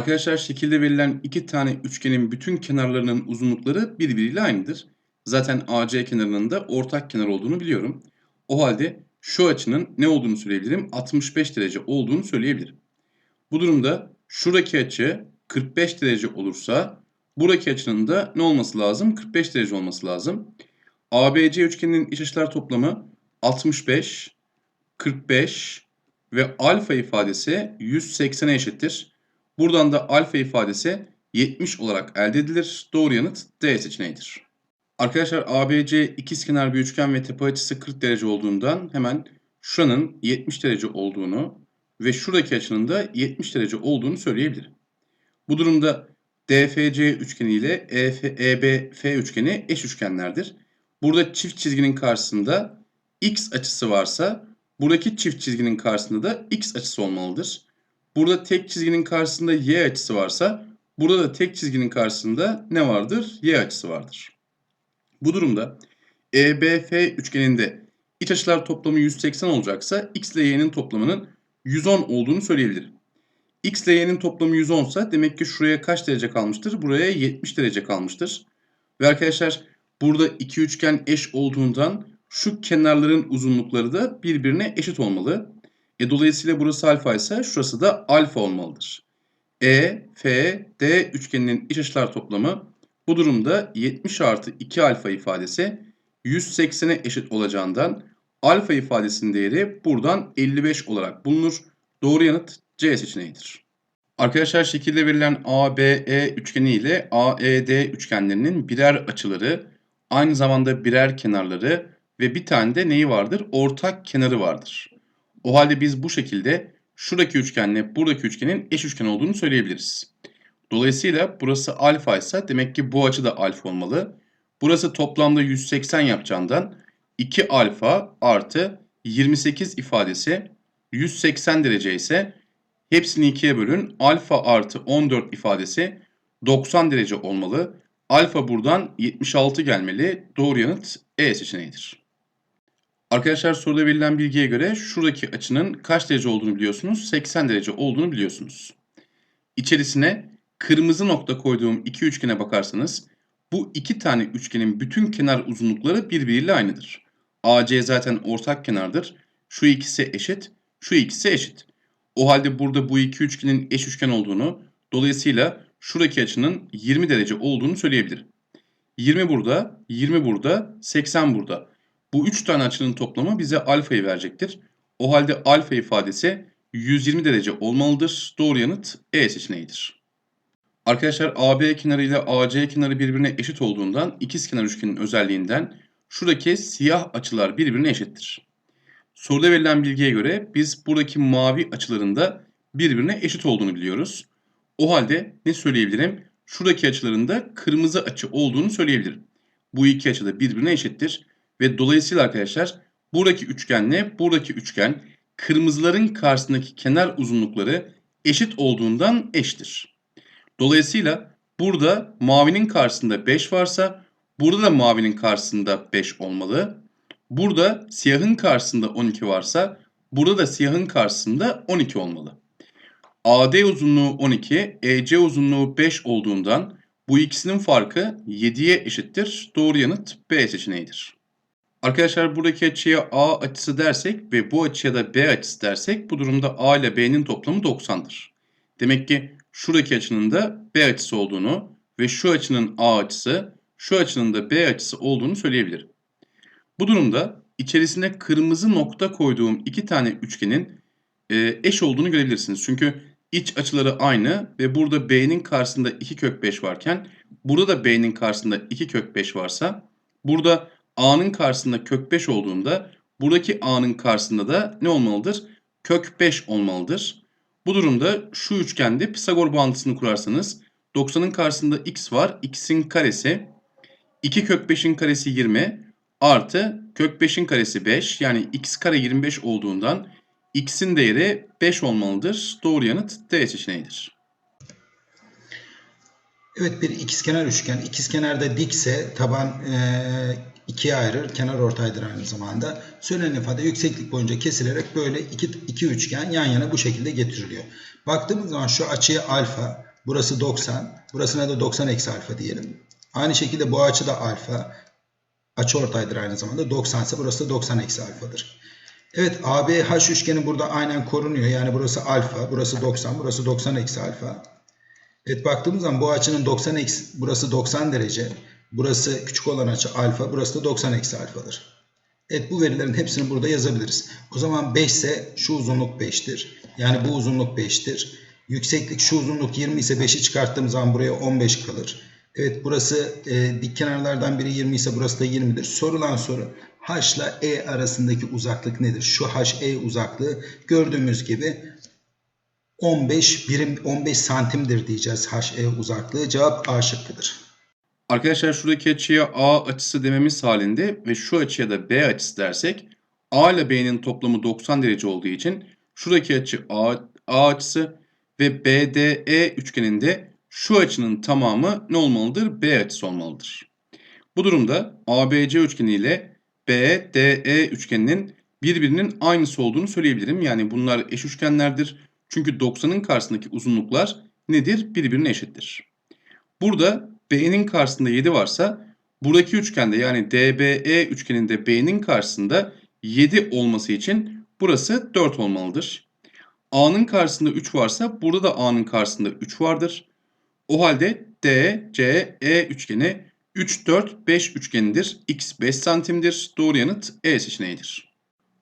Arkadaşlar şekilde verilen iki tane üçgenin bütün kenarlarının uzunlukları birbiriyle aynıdır. Zaten AC kenarının da ortak kenar olduğunu biliyorum. O halde şu açının ne olduğunu söyleyebilirim? 65 derece olduğunu söyleyebilirim. Bu durumda şuradaki açı 45 derece olursa buradaki açının da ne olması lazım? 45 derece olması lazım. ABC üçgeninin iç açılar toplamı 65, 45 ve alfa ifadesi 180'e eşittir. Buradan da alfa ifadesi 70 olarak elde edilir. Doğru yanıt D seçeneğidir. Arkadaşlar ABC ikizkenar bir üçgen ve tepe açısı 40 derece olduğundan hemen şuranın 70 derece olduğunu ve şuradaki açının da 70 derece olduğunu söyleyebilirim. Bu durumda DFC üçgeni ile EBF üçgeni eş üçgenlerdir. Burada çift çizginin karşısında x açısı varsa buradaki çift çizginin karşısında da x açısı olmalıdır. Burada tek çizginin karşısında y açısı varsa burada da tek çizginin karşısında ne vardır? Y açısı vardır. Bu durumda EBF üçgeninde iç açılar toplamı 180 olacaksa x ile y'nin toplamının 110 olduğunu söyleyebilirim. x ile y'nin toplamı 110 ise demek ki şuraya kaç derece kalmıştır? Buraya 70 derece kalmıştır. Ve arkadaşlar burada iki üçgen eş olduğundan şu kenarların uzunlukları da birbirine eşit olmalı. E, dolayısıyla burası alfa ise şurası da alfa olmalıdır. E, F, D üçgeninin iç açılar toplamı bu durumda 70 artı 2 alfa ifadesi 180'e eşit olacağından alfa ifadesinin değeri buradan 55 olarak bulunur. Doğru yanıt C seçeneğidir. Arkadaşlar şekilde verilen ABE üçgeni ile AED üçgenlerinin birer açıları, aynı zamanda birer kenarları ve bir tane de neyi vardır? Ortak kenarı vardır. O halde biz bu şekilde şuradaki üçgenle buradaki üçgenin eş üçgen olduğunu söyleyebiliriz. Dolayısıyla burası alfa ise demek ki bu açı da alfa olmalı. Burası toplamda 180 yapacağından 2 alfa artı 28 ifadesi 180 derece ise hepsini ikiye bölün. Alfa artı 14 ifadesi 90 derece olmalı. Alfa buradan 76 gelmeli. Doğru yanıt E seçeneğidir. Arkadaşlar soruda verilen bilgiye göre şuradaki açının kaç derece olduğunu biliyorsunuz? 80 derece olduğunu biliyorsunuz. İçerisine kırmızı nokta koyduğum iki üçgene bakarsanız bu iki tane üçgenin bütün kenar uzunlukları birbiriyle aynıdır. AC zaten ortak kenardır. Şu ikisi eşit, şu ikisi eşit. O halde burada bu iki üçgenin eş üçgen olduğunu, dolayısıyla şuradaki açının 20 derece olduğunu söyleyebilirim. 20 burada, 20 burada, 80 burada. Bu üç tane açının toplamı bize alfayı verecektir. O halde alfa ifadesi 120 derece olmalıdır. Doğru yanıt E seçeneğidir. Arkadaşlar AB kenarı ile AC kenarı birbirine eşit olduğundan ikizkenar üçgenin özelliğinden şuradaki siyah açılar birbirine eşittir. Soruda verilen bilgiye göre biz buradaki mavi açıların da birbirine eşit olduğunu biliyoruz. O halde ne söyleyebilirim? Şuradaki açıların da kırmızı açı olduğunu söyleyebilirim. Bu iki açı da birbirine eşittir. Ve dolayısıyla arkadaşlar buradaki üçgenle buradaki üçgen kırmızıların karşısındaki kenar uzunlukları eşit olduğundan eşittir. Dolayısıyla burada mavinin karşısında 5 varsa burada da mavinin karşısında 5 olmalı. Burada siyahın karşısında 12 varsa burada da siyahın karşısında 12 olmalı. AD uzunluğu 12, EC uzunluğu 5 olduğundan bu ikisinin farkı 7'ye eşittir. Doğru yanıt B seçeneğidir. Arkadaşlar buradaki açıya A açısı dersek ve bu açıya da B açısı dersek bu durumda A ile B'nin toplamı 90'dır. Demek ki şuradaki açının da B açısı olduğunu ve şu açının A açısı, şu açının da B açısı olduğunu söyleyebilirim. Bu durumda içerisine kırmızı nokta koyduğum iki tane üçgenin e, eş olduğunu görebilirsiniz. Çünkü iç açıları aynı ve burada B'nin karşısında 2 kök 5 varken burada da B'nin karşısında 2 kök 5 varsa burada A'nın karşısında kök 5 olduğunda buradaki A'nın karşısında da ne olmalıdır? Kök 5 olmalıdır. Bu durumda şu üçgende Pisagor bağıntısını kurarsanız 90'ın karşısında x var. x'in karesi 2 kök 5'in karesi 20 artı kök 5'in karesi 5 yani x kare 25 olduğundan x'in değeri 5 olmalıdır. Doğru yanıt D seçeneğidir. Evet bir ikizkenar üçgen. İkizkenarda dikse taban e, ikiye ayırır. Kenar ortaydır aynı zamanda. Söylenen ifade yükseklik boyunca kesilerek böyle iki, iki üçgen yan yana bu şekilde getiriliyor. Baktığımız zaman şu açıya alfa, Burası 90. Burasına da 90 eksi alfa diyelim. Aynı şekilde bu açı da alfa. Açı ortaydır aynı zamanda. 90 ise burası da 90 eksi alfadır. Evet ABH üçgeni burada aynen korunuyor. Yani burası alfa, burası 90, burası 90 eksi alfa. Evet baktığımız zaman bu açının 90 eksi, burası 90 derece. Burası küçük olan açı alfa, burası da 90 eksi alfadır. Evet bu verilerin hepsini burada yazabiliriz. O zaman 5 ise şu uzunluk 5'tir. Yani bu uzunluk 5'tir. Yükseklik şu uzunluk 20 ise 5'i çıkarttığım zaman buraya 15 kalır. Evet burası e, dik kenarlardan biri 20 ise burası da 20'dir. Sorulan soru H ile E arasındaki uzaklık nedir? Şu HE uzaklığı gördüğümüz gibi 15 birim 15 santimdir diyeceğiz HE uzaklığı. Cevap A şıkkıdır. Arkadaşlar şuradaki açıya A açısı dememiz halinde ve şu açıya da B açısı dersek A ile B'nin toplamı 90 derece olduğu için şuradaki açı A, A açısı ve BDE üçgeninde şu açının tamamı ne olmalıdır? B açısı olmalıdır. Bu durumda ABC üçgeni ile BDE üçgeninin birbirinin aynısı olduğunu söyleyebilirim. Yani bunlar eş üçgenlerdir. Çünkü 90'ın karşısındaki uzunluklar nedir? Birbirine eşittir. Burada B'nin karşısında 7 varsa buradaki üçgende yani DBE üçgeninde B'nin karşısında 7 olması için burası 4 olmalıdır. A'nın karşısında 3 varsa burada da A'nın karşısında 3 vardır. O halde DCE üçgeni 3, 4, 5 üçgenidir. X 5 santimdir. Doğru yanıt E seçeneğidir.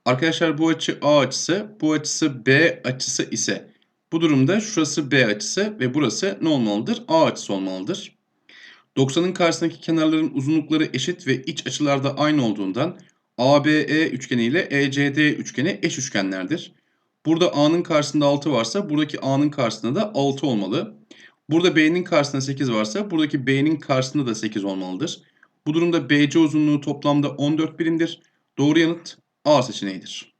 Arkadaşlar bu açı A açısı, bu açısı B açısı ise bu durumda şurası B açısı ve burası ne olmalıdır? A açısı olmalıdır. 90'ın karşısındaki kenarların uzunlukları eşit ve iç açılarda aynı olduğundan ABE üçgeni ile ECD üçgeni eş üçgenlerdir. Burada A'nın karşısında 6 varsa buradaki A'nın karşısında da 6 olmalı. Burada B'nin karşısında 8 varsa buradaki B'nin karşısında da 8 olmalıdır. Bu durumda BC uzunluğu toplamda 14 birimdir. Doğru yanıt A seçeneğidir.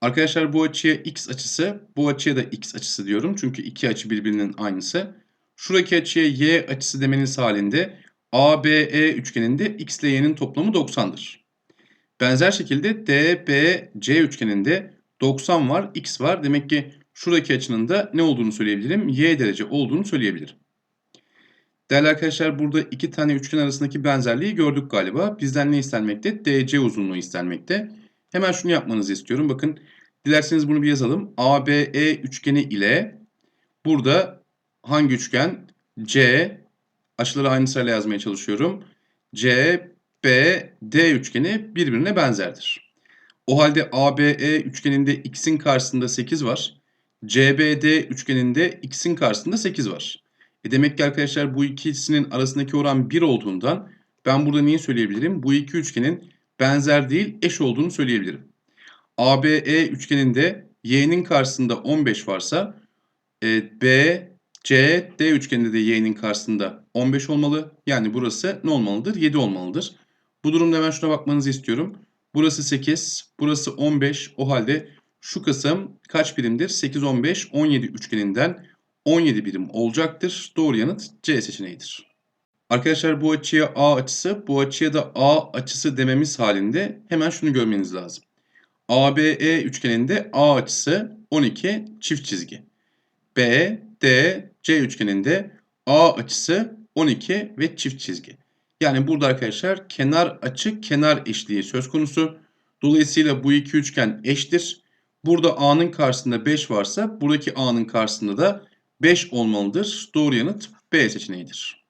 Arkadaşlar bu açıya x açısı, bu açıya da x açısı diyorum. Çünkü iki açı birbirinin aynısı. Şuradaki açıya y açısı demeniz halinde ABE üçgeninde x ile y'nin toplamı 90'dır. Benzer şekilde DBC üçgeninde 90 var, x var. Demek ki şuradaki açının da ne olduğunu söyleyebilirim? Y derece olduğunu söyleyebilirim. Değerli arkadaşlar burada iki tane üçgen arasındaki benzerliği gördük galiba. Bizden ne istenmekte? DC uzunluğu istenmekte. Hemen şunu yapmanızı istiyorum. Bakın dilerseniz bunu bir yazalım. ABE üçgeni ile burada hangi üçgen? C açıları aynı sırayla yazmaya çalışıyorum. CBD üçgeni birbirine benzerdir. O halde ABE üçgeninde x'in karşısında 8 var. CBD üçgeninde x'in karşısında 8 var. E demek ki arkadaşlar bu ikisinin arasındaki oran 1 olduğundan ben burada neyi söyleyebilirim? Bu iki üçgenin benzer değil eş olduğunu söyleyebilirim. ABE üçgeninde y'nin karşısında 15 varsa e, BCD üçgeninde de y'nin karşısında 15 olmalı. Yani burası ne olmalıdır? 7 olmalıdır. Bu durumda ben şuna bakmanızı istiyorum. Burası 8, burası 15. O halde şu kısım kaç birimdir? 8, 15, 17 üçgeninden 17 birim olacaktır. Doğru yanıt C seçeneğidir. Arkadaşlar bu açıya A açısı, bu açıya da A açısı dememiz halinde hemen şunu görmeniz lazım. ABE üçgeninde A açısı 12 çift çizgi. B, D, C üçgeninde A açısı 12 ve çift çizgi. Yani burada arkadaşlar kenar açı kenar eşliği söz konusu. Dolayısıyla bu iki üçgen eştir. Burada A'nın karşısında 5 varsa buradaki A'nın karşısında da 5 olmalıdır. Doğru yanıt B seçeneğidir.